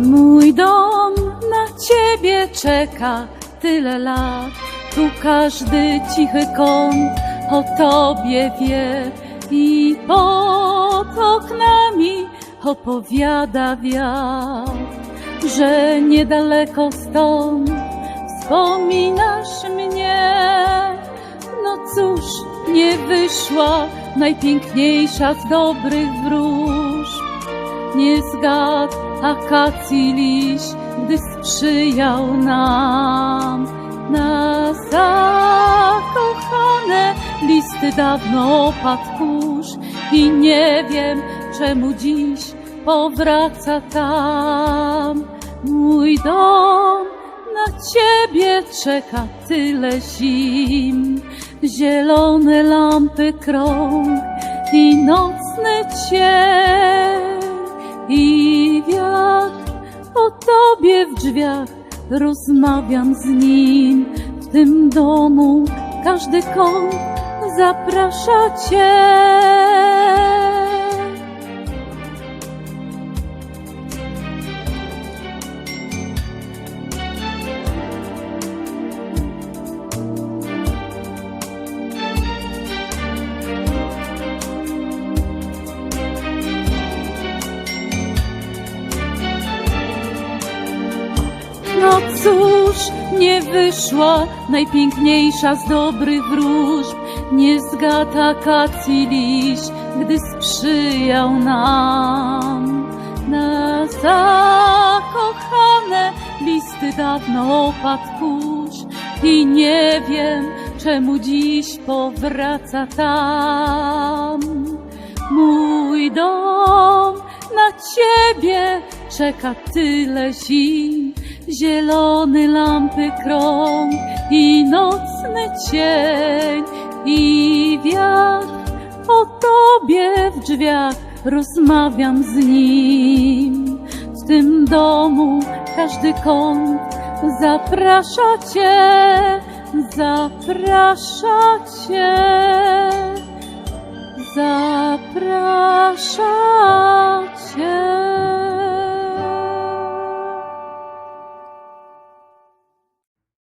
Mój dom na ciebie czeka tyle lat. Tu każdy cichy kąt o tobie wie i pod oknami opowiada wiatr, że niedaleko stąd wspominasz mnie. No cóż, nie wyszła najpiękniejsza z dobrych wróżb. Nie zgadł akacji liść, gdy sprzyjał nam. Na zakochane listy dawno opadł kurz i nie wiem, czemu dziś powraca tam. Mój dom na ciebie czeka tyle zim, zielone lampy krąg i nocny cień i wiatr o tobie w drzwiach rozmawiam z nim w tym domu każdy kąt zaprasza cię. Cóż, nie wyszła najpiękniejsza z dobrych wróżb, nie zgadł akacji liść, gdy sprzyjał nam. Na zakochane listy dawno opadł kurz i nie wiem, czemu dziś powraca tam. Mój dom na ciebie czeka tyle zim, zielony lampy krąg i nocny cień i wiatr o tobie w drzwiach rozmawiam z nim. W tym domu każdy kąt zaprasza cię, zaprasza cię zaprasza cię.